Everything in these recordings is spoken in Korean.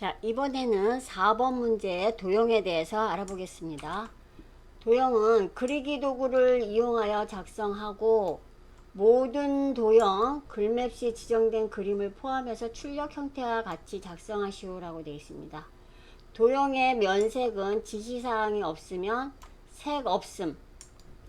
자, 이번에는 4번 문제 도형에 대해서 알아보겠습니다. 도형은 그리기 도구를 이용하여 작성하고 모든 도형, 글맵 시 지정된 그림을 포함해서 출력 형태와 같이 작성하시오라고 되어 있습니다. 도형의 면색은 지시사항이 없으면 색 없음,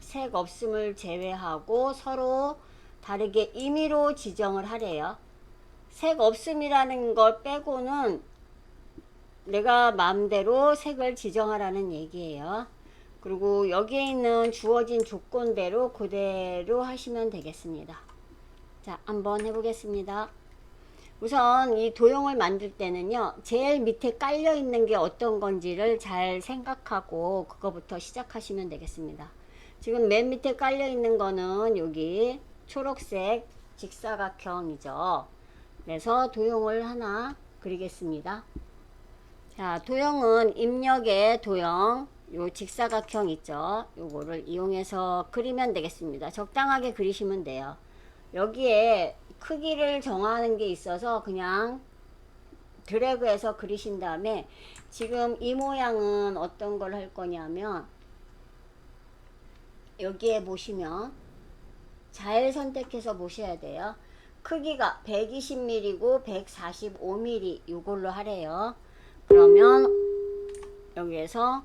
색 없음을 제외하고 서로 다르게 임의로 지정을 하래요. 색 없음이라는 걸 빼고는 내가 마음대로 색을 지정하라는 얘기예요. 그리고 여기에 있는 주어진 조건대로 그대로 하시면 되겠습니다. 자, 한번 해보겠습니다. 우선 이 도형을 만들 때는요, 제일 밑에 깔려 있는 게 어떤 건지를 잘 생각하고 그거부터 시작하시면 되겠습니다. 지금 맨 밑에 깔려 있는 거는 여기 초록색 직사각형이죠. 그래서 도형을 하나 그리겠습니다. 자, 도형은 입력의 도형, 요 직사각형 있죠. 요거를 이용해서 그리면 되겠습니다. 적당하게 그리시면 돼요. 여기에 크기를 정하는 게 있어서 그냥 드래그해서 그리신 다음에 지금 이 모양은 어떤 걸 할 거냐면 여기에 보시면 잘 선택해서 보셔야 돼요. 크기가 120mm고 145mm 이걸로 하래요. 그러면 여기에서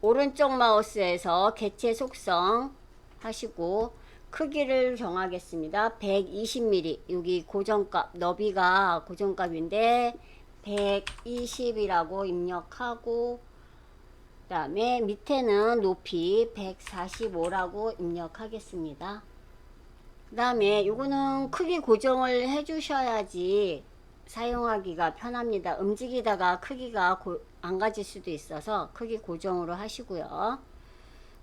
오른쪽 마우스에서 개체 속성 하시고 크기를 정하겠습니다. 120mm 여기 고정값 너비가 고정값인데 120이라고 입력하고 그 다음에 밑에는 높이 145라고 입력하겠습니다. 그 다음에 요거는 크기 고정을 해 주셔야지 사용하기가 편합니다. 움직이다가 크기가 고, 안 가질 수도 있어서 크기 고정으로 하시고요.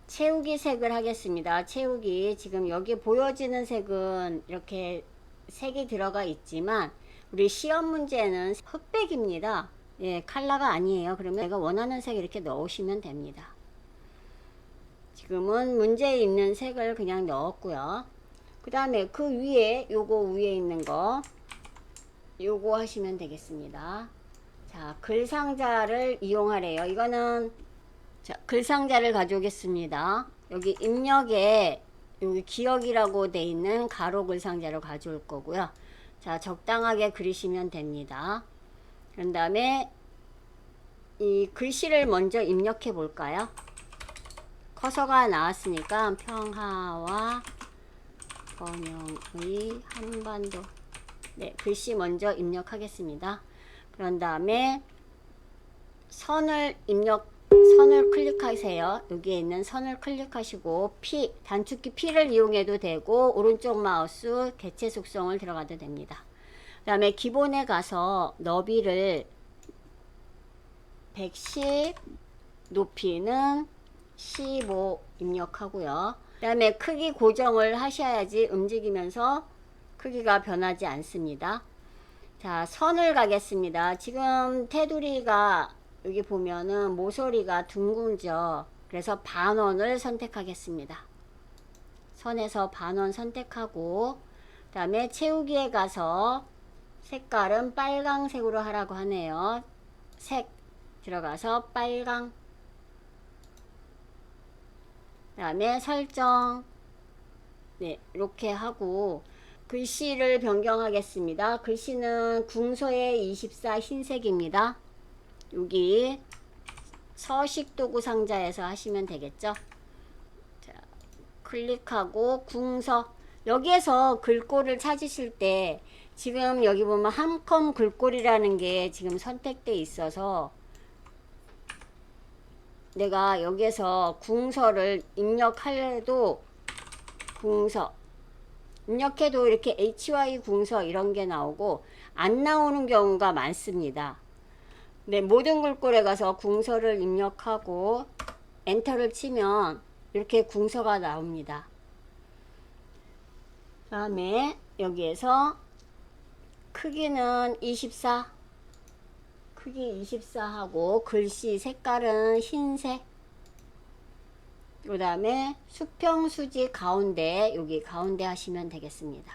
채우기 색을 하겠습니다. 채우기 지금 여기 보여지는 색은 이렇게 색이 들어가 있지만 우리 시험 문제는 흑백입니다. 예, 컬러가 아니에요. 그러면 내가 원하는 색 이렇게 넣으시면 됩니다. 지금은 문제에 있는 색을 그냥 넣었고요. 그 다음에 그 위에 요거 위에 있는 거 요거 하시면 되겠습니다. 자, 글상자를 이용하래요. 이거는 자, 글상자를 가져오겠습니다. 여기 입력에 여기 기억이라고 돼 있는 가로 글상자를 가져올 거고요. 자, 적당하게 그리시면 됩니다. 그런 다음에 이 글씨를 먼저 입력해 볼까요? 커서가 나왔으니까 평화와 번영의 한반도 네, 글씨 먼저 입력하겠습니다. 그런 다음에 선을 입력 선을 클릭하세요. 여기에 있는 선을 클릭하시고 P 단축키 P를 이용해도 되고 오른쪽 마우스 개체 속성을 들어가도 됩니다. 그 다음에 기본에 가서 너비를 110 높이는 15 입력하고요. 그 다음에 크기 고정을 하셔야지 움직이면서 크기가 변하지 않습니다. 자, 선을 가겠습니다. 지금 테두리가 여기 보면은 모서리가 둥글죠. 그래서 반원을 선택하겠습니다. 선에서 반원 선택하고 그 다음에 채우기에 가서 색깔은 빨강색으로 하라고 하네요. 색 들어가서 빨강 그 다음에 설정 네 이렇게 하고 글씨를 변경하겠습니다. 글씨는 궁서의 24 흰색입니다. 여기 서식도구 상자에서 하시면 되겠죠. 자, 클릭하고 궁서 여기에서 글꼴을 찾으실 때 지금 여기 보면 함컴 글꼴이라는 게 지금 선택돼 있어서 내가 여기에서 궁서를 입력할래도 궁서 입력해도 이렇게 HY 궁서 이런 게 나오고 안 나오는 경우가 많습니다. 네, 모든 글꼴에 가서 궁서를 입력하고 엔터를 치면 이렇게 궁서가 나옵니다. 그 다음에 여기에서 크기는 24 크기 24하고 글씨 색깔은 흰색 그 다음에 수평수지 가운데 여기 가운데 하시면 되겠습니다.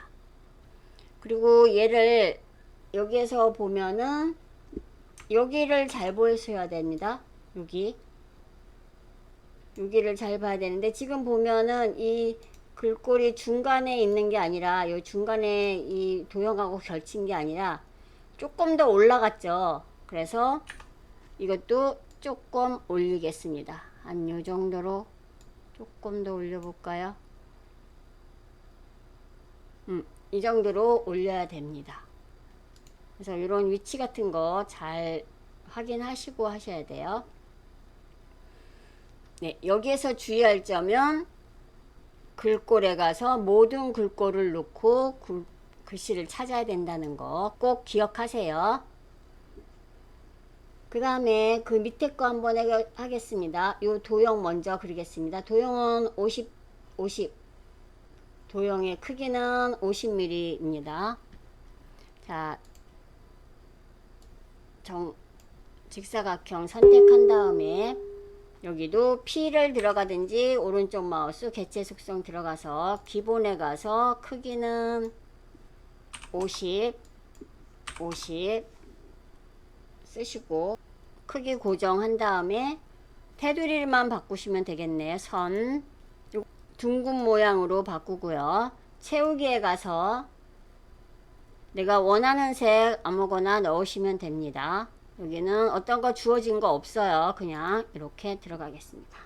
그리고 얘를 여기에서 보면은 여기를 잘 보여줘야 됩니다. 여기. 여기를 잘 봐야 되는데 지금 보면은 이 글꼴이 중간에 있는 게 아니라 요 중간에 이 도형하고 결친 게 아니라 조금 더 올라갔죠. 그래서 이것도 조금 올리겠습니다. 한 요 정도로 조금 더 올려볼까요? 음, 이 정도로 올려야 됩니다. 그래서 이런 위치 같은 거 잘 확인하시고 하셔야 돼요. 네, 여기에서 주의할 점은 글꼴에 가서 모든 글꼴을 놓고 글, 글씨를 찾아야 된다는 거 꼭 기억하세요. 그 다음에 그 밑에 거 한번 해- 하겠습니다. 요 도형 먼저 그리겠습니다. 도형은 50, 50. 도형의 크기는 50mm입니다. 자, 정, 직사각형 선택한 다음에 여기도 P를 들어가든지 오른쪽 마우스 개체 속성 들어가서 기본에 가서 크기는 50, 50 쓰시고 크기 고정한 다음에 테두리만 바꾸시면 되겠네요. 선 요- 둥근 모양으로 바꾸고요. 채우기에 가서 내가 원하는 색 아무거나 넣으시면 됩니다. 여기는 어떤 거 주어진 거 없어요. 그냥 이렇게 들어가겠습니다.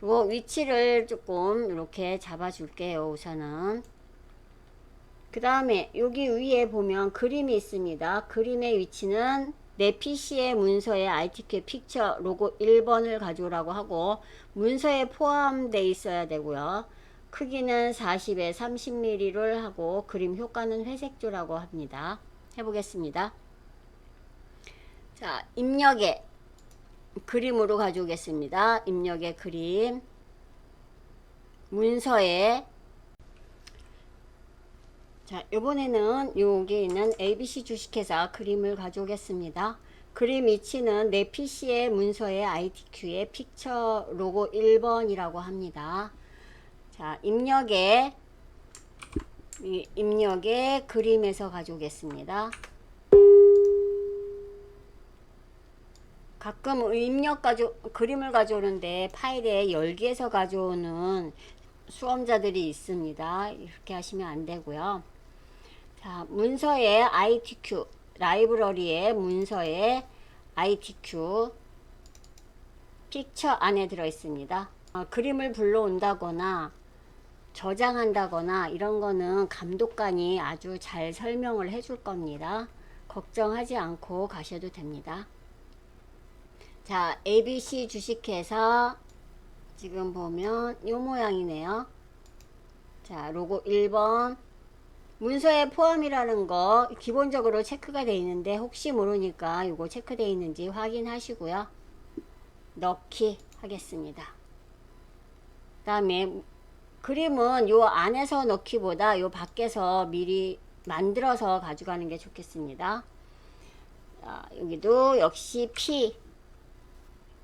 그리고 위치를 조금 이렇게 잡아 줄게요. 우선은. 그 다음에 여기 위에 보면 그림이 있습니다. 그림의 위치는 내 PC의 문서에 ITQ 픽처 로고 1번을 가져오라고 하고 문서에 포함되어 있어야 되고요. 크기는 40에 30mm를 하고 그림 효과는 회색조라고 합니다. 해보겠습니다. 자, 입력에 그림으로 가져오겠습니다. 입력의 그림 문서에 자, 이번에는 여기 있는 ABC 주식회사 그림을 가져오겠습니다. 그림 위치는 내 PC의 문서의 ITQ의 픽처 로고 1번이라고 합니다. 자, 입력에 이 입력에 그림에서 가져오겠습니다. 가끔 입력 가져 그림을 가져오는데 파일에 열기에서 가져오는 수험자들이 있습니다. 이렇게 하시면 안 되고요. 자, 문서에 ITQ 라이브러리의 문서에 ITQ 픽처 안에 들어 있습니다. 어, 그림을 불러온다거나 저장한다거나 이런 거는 감독관이 아주 잘 설명을 해줄 겁니다. 걱정하지 않고 가셔도 됩니다. 자, ABC 주식회사 지금 보면 이 모양이네요. 자, 로고 1번 문서에 포함이라는 거 기본적으로 체크가 되어 있는데 혹시 모르니까 이거 체크되어 있는지 확인하시고요. 넣기 하겠습니다. 그 다음에 그림은 요 안에서 넣기보다 요 밖에서 미리 만들어서 가져가는 게 좋겠습니다. 자, 여기도 역시 P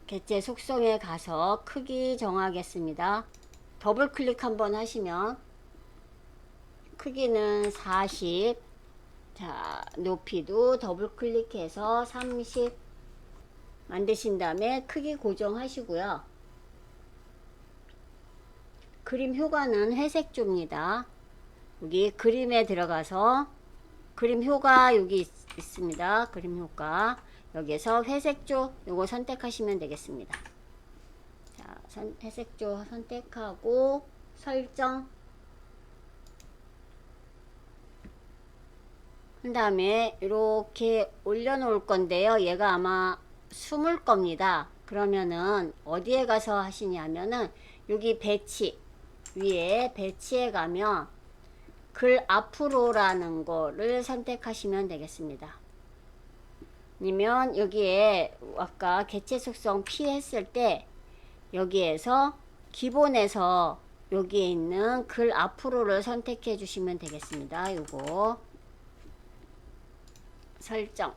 개체 속성에 가서 크기 정하겠습니다. 더블 클릭 한번 하시면 크기는 40. 자, 높이도 더블 클릭해서 30 만드신 다음에 크기 고정하시고요. 그림 효과는 회색조입니다. 여기 그림에 들어가서 그림 효과 여기 있, 있습니다. 그림 효과. 여기에서 회색조 요거 선택하시면 되겠습니다. 자, 선, 회색조 선택하고 설정 한 다음에 이렇게 올려놓을 건데요. 얘가 아마 숨을 겁니다. 그러면은 어디에 가서 하시냐면은 여기 배치 위에 배치에 가면 글 앞으로라는 거를 선택하시면 되겠습니다. 아니면 여기에 아까 개체 속성 P 했을 때 여기에서 기본에서 여기에 있는 글 앞으로를 선택해 주시면 되겠습니다. 요거 설정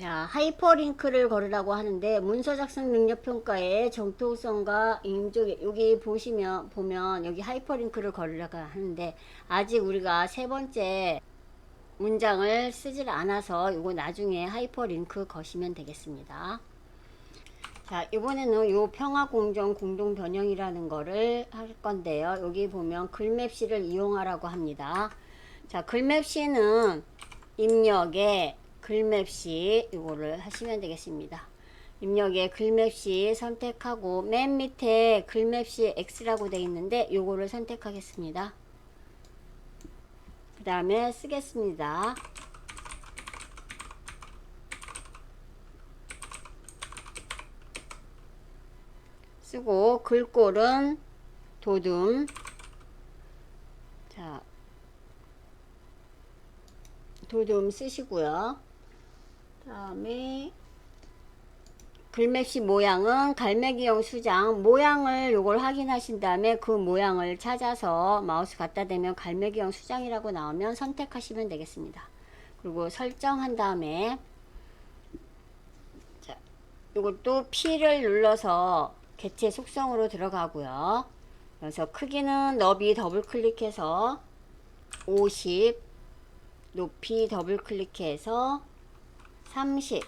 자, 하이퍼링크를 걸으라고 하는데 문서 작성 능력 평가의 정통성과 인조 여기 보시면 보면 여기 하이퍼링크를 걸으라고 하는데 아직 우리가 세 번째 문장을 쓰질 않아서 이거 나중에 하이퍼링크 거시면 되겠습니다. 자, 이번에는 요 평화공정 공동변형이라는 거를 할 건데요. 여기 보면 글맵시를 이용하라고 합니다. 자, 글맵시는 입력에 글맵시 이거를 하시면 되겠습니다. 입력에 글맵시 선택하고 맨 밑에 글맵시 X라고 되어 있는데 요거를 선택하겠습니다. 그 다음에 쓰겠습니다. 쓰고 글꼴은 도둠 자 도둠 쓰시고요. 다음에 글맵시 모양은 갈매기형 수장 모양을 요걸 확인하신 다음에 그 모양을 찾아서 마우스 갖다 대면 갈매기형 수장이라고 나오면 선택하시면 되겠습니다. 그리고 설정한 다음에 자, 요것도 P를 눌러서 개체 속성으로 들어가고요. 그래서 크기는 너비 더블 클릭해서 50 높이 더블 클릭해서 30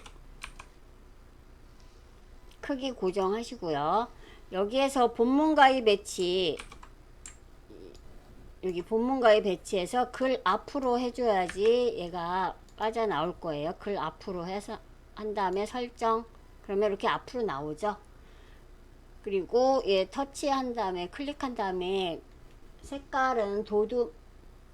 크기 고정하시고요. 여기에서 본문가의 배치 여기 본문가의 배치해서 글 앞으로 해줘야지 얘가 빠져나올 거예요. 글 앞으로 해서 한 다음에 설정 그러면 이렇게 앞으로 나오죠. 그리고 얘 터치한 다음에 클릭한 다음에 색깔은 도두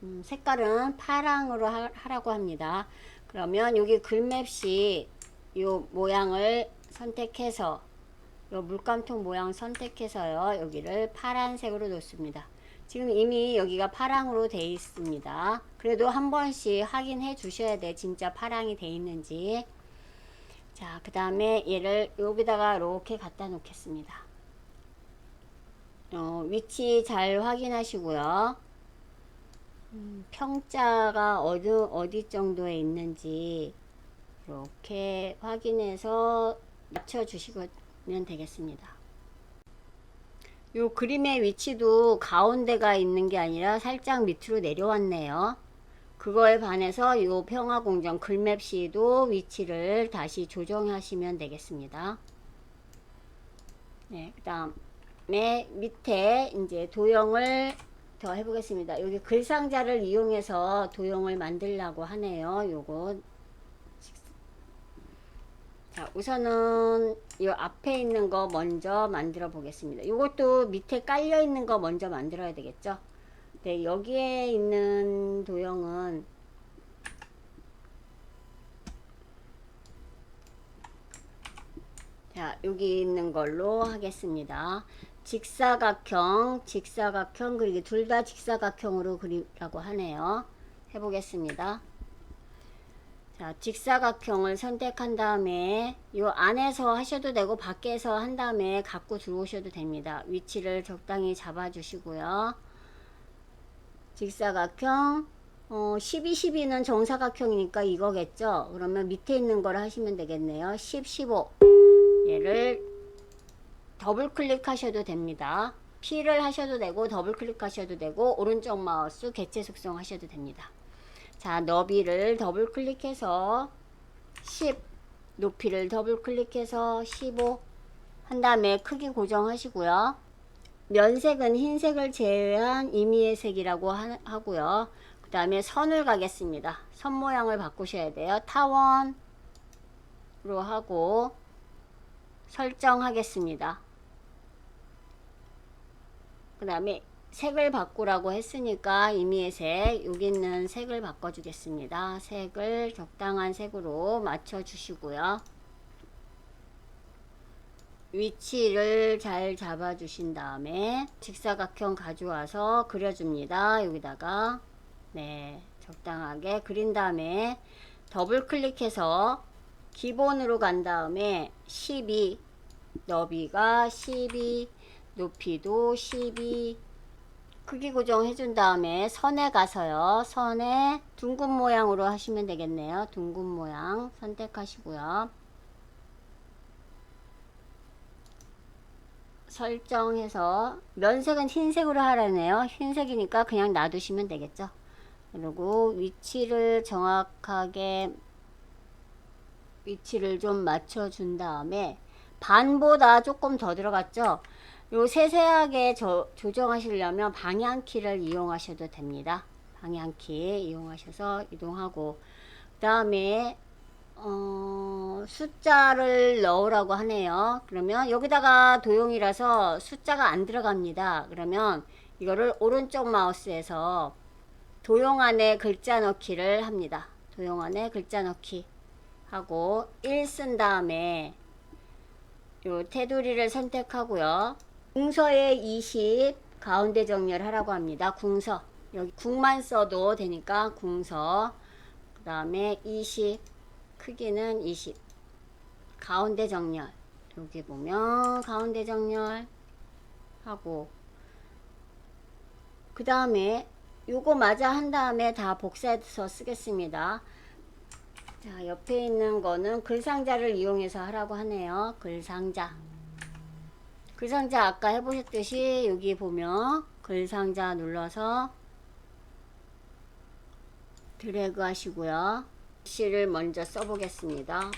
음, 색깔은 파랑으로 하, 하라고 합니다. 그러면 여기 글맵시 요 모양을 선택해서 요 물감통 모양 선택해서요 여기를 파란색으로 놓습니다. 지금 이미 여기가 파랑으로 돼 있습니다. 그래도 한 번씩 확인해 주셔야 돼 진짜 파랑이 돼 있는지. 자 그 다음에 얘를 여기다가 이렇게 갖다 놓겠습니다. 어, 위치 잘 확인하시고요 음, 평자가 어디, 어디 정도에 있는지 이렇게 확인해서 맞춰 주시면 되겠습니다. 요 그림의 위치도 가운데가 있는 게 아니라 살짝 밑으로 내려왔네요. 그거에 반해서 요 평화공정 글맵 시도 위치를 다시 조정하시면 되겠습니다. 네, 그 다음에 밑에 이제 도형을 더 해보겠습니다. 여기 글상자를 이용해서 도형을 만들려고 하네요. 요거 자, 우선은 이 앞에 있는 거 먼저 만들어 보겠습니다. 이것도 밑에 깔려 있는 거 먼저 만들어야 되겠죠? 네, 여기에 있는 도형은 자, 여기 있는 걸로 하겠습니다. 직사각형, 직사각형, 그리고 둘다 직사각형으로 그리라고 하네요. 해보겠습니다. 자, 직사각형을 선택한 다음에 이 안에서 하셔도 되고 밖에서 한 다음에 갖고 들어오셔도 됩니다. 위치를 적당히 잡아 주시고요. 직사각형 어, 12, 12는 정사각형이니까 이거겠죠. 그러면 밑에 있는 걸 하시면 되겠네요. 10, 15 얘를 더블 클릭하셔도 됩니다. P를 하셔도 되고 더블 클릭하셔도 되고 오른쪽 마우스 개체 속성 하셔도 됩니다. 자, 너비를 더블 클릭해서 10, 높이를 더블 클릭해서 15, 한 다음에 크기 고정하시고요. 면색은 흰색을 제외한 임의의 색이라고 하, 고요 그 다음에 선을 가겠습니다. 선 모양을 바꾸셔야 돼요. 타원으로 하고 설정하겠습니다. 그 다음에 색을 바꾸라고 했으니까 임의의 색 여기 있는 색을 바꿔 주겠습니다. 색을 적당한 색으로 맞춰 주시고요. 위치를 잘 잡아 주신 다음에 직사각형 가져와서 그려줍니다. 여기다가 네 적당하게 그린 다음에 더블 클릭해서 기본으로 간 다음에 12 너비가 12 높이도 12 크기 고정 해 준 다음에 선에 가서요. 선에 둥근 모양으로 하시면 되겠네요. 둥근 모양 선택하시고요. 설정해서 면색은 흰색으로 하라네요. 흰색이니까 그냥 놔두시면 되겠죠. 그리고 위치를 정확하게 위치를 좀 맞춰준 다음에 반보다 조금 더 들어갔죠. 요 세세하게 저, 조정하시려면 방향키를 이용하셔도 됩니다. 방향키 이용하셔서 이동하고 그 다음에 어, 숫자를 넣으라고 하네요. 그러면 여기다가 도용이라서 숫자가 안 들어갑니다. 그러면 이거를 오른쪽 마우스에서 도용 안에 글자 넣기를 합니다. 도용 안에 글자 넣기 하고 1 쓴 다음에 요 테두리를 선택하고요. 궁서에 20 가운데 정렬하라고 합니다. 궁서 여기 궁만 써도 되니까 궁서 그 다음에 20 크기는 20 가운데 정렬 여기 보면 가운데 정렬 하고 그 다음에 요거 맞아 한 다음에 다 복사해서 쓰겠습니다. 자, 옆에 있는 거는 글상자를 이용해서 하라고 하네요. 글상자. 글상자 아까 해보셨듯이 여기 보면 글상자 눌러서 드래그 하시고요. 시를 먼저 써보겠습니다.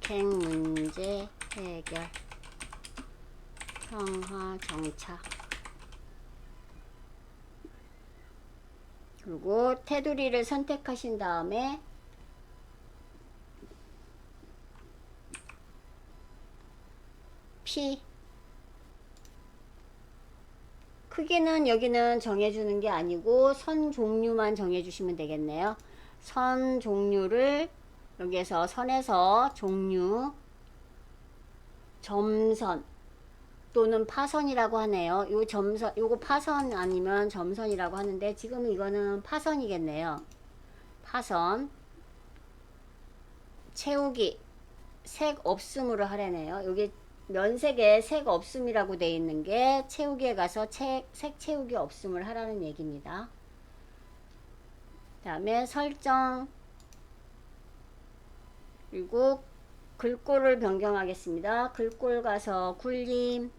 북행 문제 해결 평화 정착 그리고 테두리를 선택하신 다음에 P 크기는 여기는 정해주는 게 아니고 선 종류만 정해주시면 되겠네요. 선 종류를 여기에서 선에서 종류 점선 또는 파선이라고 하네요. 요 점선 요거 파선 아니면 점선이라고 하는데 지금 이거는 파선이겠네요. 파선 채우기 색 없음으로 하래네요. 여기 면색에 색 없음이라고 돼 있는 게 채우기에 가서 책, 색 채우기 없음을 하라는 얘기입니다. 다음에 설정 그리고 글꼴을 변경하겠습니다. 글꼴 가서 굴림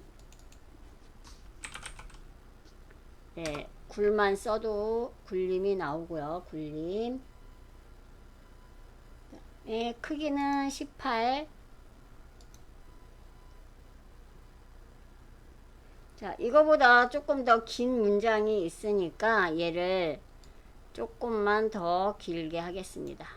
네, 굴만 써도 굴림이 나오고요. 굴림 네, 크기는 18 자, 이거보다 조금 더 긴 문장이 있으니까 얘를 조금만 더 길게 하겠습니다.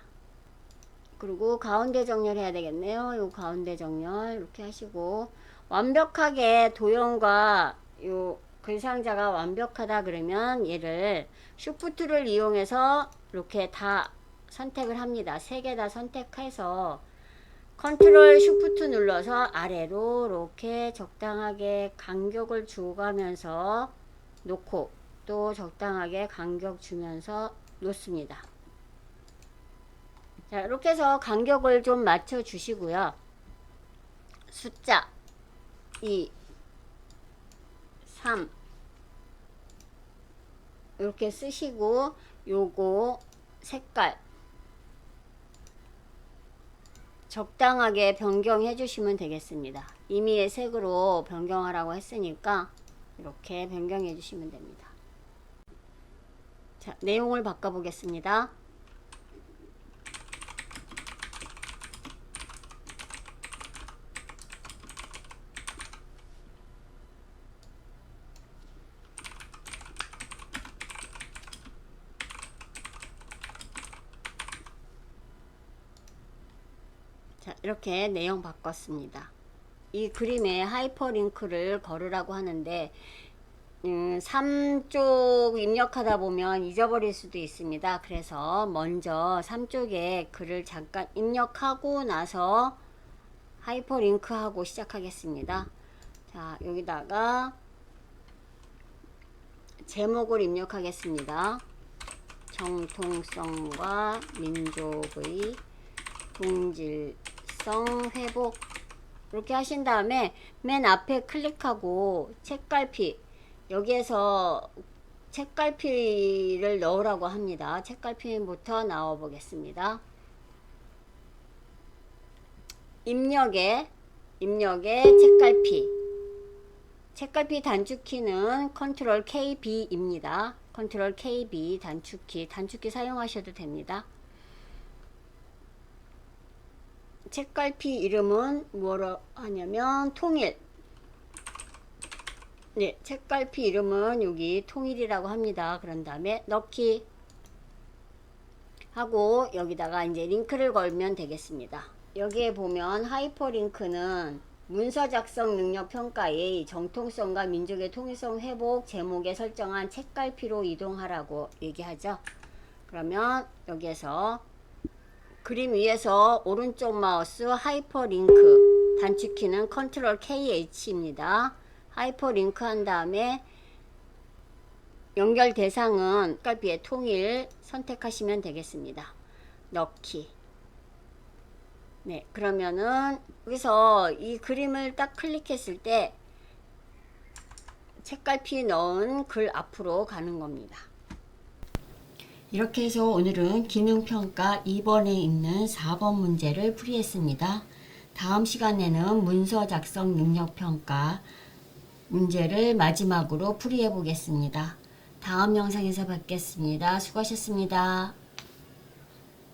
그리고 가운데 정렬해야 되겠네요. 요 가운데 정렬 이렇게 하시고 완벽하게 도형과 요 글상자가 완벽하다 그러면 얘를 쉬프트를 이용해서 이렇게 다 선택을 합니다. 세 개 다 선택해서 컨트롤 쉬프트 눌러서 아래로 이렇게 적당하게 간격을 주가면서 놓고 또 적당하게 간격 주면서 놓습니다. 자, 이렇게 해서 간격을 좀 맞춰 주시고요. 숫자 2 3 이렇게 쓰시고 요거 색깔 적당하게 변경해 주시면 되겠습니다. 임의의 색으로 변경하라고 했으니까 이렇게 변경해 주시면 됩니다. 자, 내용을 바꿔 보겠습니다. 자, 이렇게 내용 바꿨습니다. 이 그림에 하이퍼링크를 걸으라고 하는데 음, 3쪽 입력하다 보면 잊어버릴 수도 있습니다. 그래서 먼저 3쪽에 글을 잠깐 입력하고 나서 하이퍼링크하고 시작하겠습니다. 자, 여기다가 제목을 입력하겠습니다. 정통성과 민족의 동질 성 회복 이렇게 하신 다음에 맨 앞에 클릭하고 책갈피 여기에서 책갈피를 넣으라고 합니다. 책갈피부터 나와 보겠습니다. 입력에 입력에 책갈피 책갈피 단축키는 컨트롤 KB입니다. 컨트롤 KB 단축키, 단축키 사용하셔도 됩니다. 책갈피 이름은 뭐라 하냐면 통일. 네, 책갈피 이름은 여기 통일이라고 합니다. 그런 다음에 넣기 하고 여기다가 이제 링크를 걸면 되겠습니다. 여기에 보면 하이퍼링크는 문서 작성 능력 평가의 정통성과 민족의 통일성 회복 제목에 설정한 책갈피로 이동하라고 얘기하죠. 그러면 여기에서 그림 위에서 오른쪽 마우스 하이퍼링크 단축키는 컨트롤 KH입니다. 하이퍼링크 한 다음에 연결 대상은 책갈피의 통일 선택하시면 되겠습니다. 넣기 네, 그러면은 여기서 이 그림을 딱 클릭했을 때 책갈피 넣은 글 앞으로 가는 겁니다. 이렇게 해서 오늘은 기능평가 2번에 있는 4번 문제를 풀이했습니다. 다음 시간에는 문서 작성 능력 평가 문제를 마지막으로 풀이해 보겠습니다. 다음 영상에서 뵙겠습니다. 수고하셨습니다.